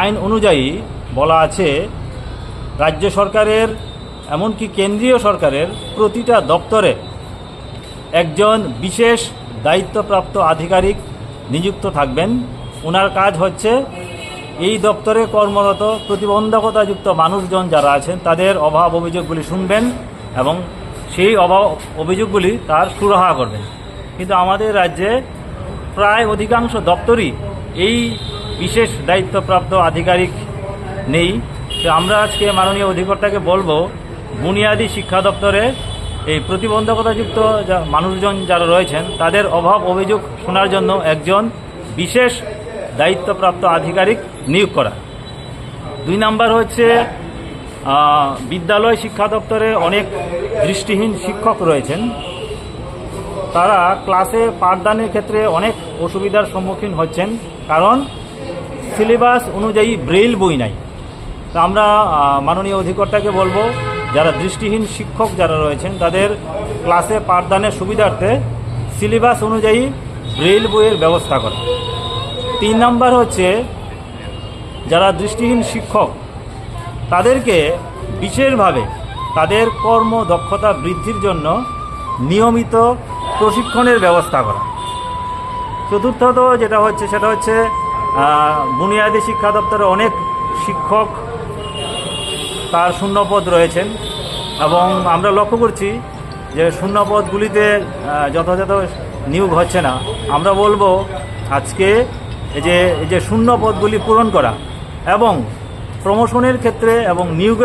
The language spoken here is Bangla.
আইন অনুযায়ী বলা আছে, রাজ্য সরকারের এমনকি কেন্দ্রীয় সরকারের প্রতিটা দপ্তরে একজন বিশেষ দায়িত্বপ্রাপ্ত আধিকারিক নিযুক্ত থাকবেন। ওনার কাজ হচ্ছে এই দপ্তরে কর্মরত প্রতিবন্ধকতাযুক্ত মানুষজন যারা আছেন, তাদের অভাব অভিযোগগুলি শুনবেন এবং সেই অভাব অভিযোগগুলি তার সুরাহা করবেন। কিন্তু আমাদের রাজ্যে প্রায় অধিকাংশ দপ্তরই এই বিশেষ দায়িত্বপ্রাপ্ত আধিকারিক নেই। তো আমরা আজকে মাননীয় অধিকর্তাকে বলব, বুনিয়াদী শিক্ষা দপ্তরে এই প্রতিবন্ধকতাযুক্ত যা মানুষজন যারা রয়েছেন, তাদের অভাব অভিযোগ শোনার জন্য একজন বিশেষ দায়িত্বপ্রাপ্ত আধিকারিক নিয়োগ করা। দুই নাম্বার হচ্ছে বিদ্যালয় শিক্ষা দপ্তরে অনেক দৃষ্টিহীন শিক্ষক রয়েছেন। তারা ক্লাসে পাঠদানের ক্ষেত্রে অনেক অসুবিধার সম্মুখীন হচ্ছেন। কারণ সিলেবাস অনুযায়ী ব্রেইল বই নাই। তা আমরা মাননীয় অধিকর্তাকে বলব, যারা দৃষ্টিহীন শিক্ষক যারা রয়েছেন, তাদের ক্লাসে পাঠদানের সুবিধার্থে সিলেবাস অনুযায়ী ব্রেইল বইয়ের ব্যবস্থা করা। তিন নাম্বার হচ্ছে, যারা দৃষ্টিহীন শিক্ষক, তাদেরকে বিশেষভাবে তাদের কর্ম দক্ষতা বৃদ্ধির জন্য নিয়মিত প্রশিক্ষণের ব্যবস্থা করা। চতুর্থত যেটা হচ্ছে, সেটা হচ্ছে বুনিয়াদী শিক্ষা দপ্তরে অনেক শিক্ষক তার শূন্যপদ রয়েছেন এবং আমরা লক্ষ্য করছি যে শূন্যপদগুলিতে যথাযথ নিয়োগ হচ্ছে না। আমরা বলব আজকে যে যে শূন্য পদগুলি পূরণ করা এবং প্রমোশনের ক্ষেত্রে এবং নিয়োগের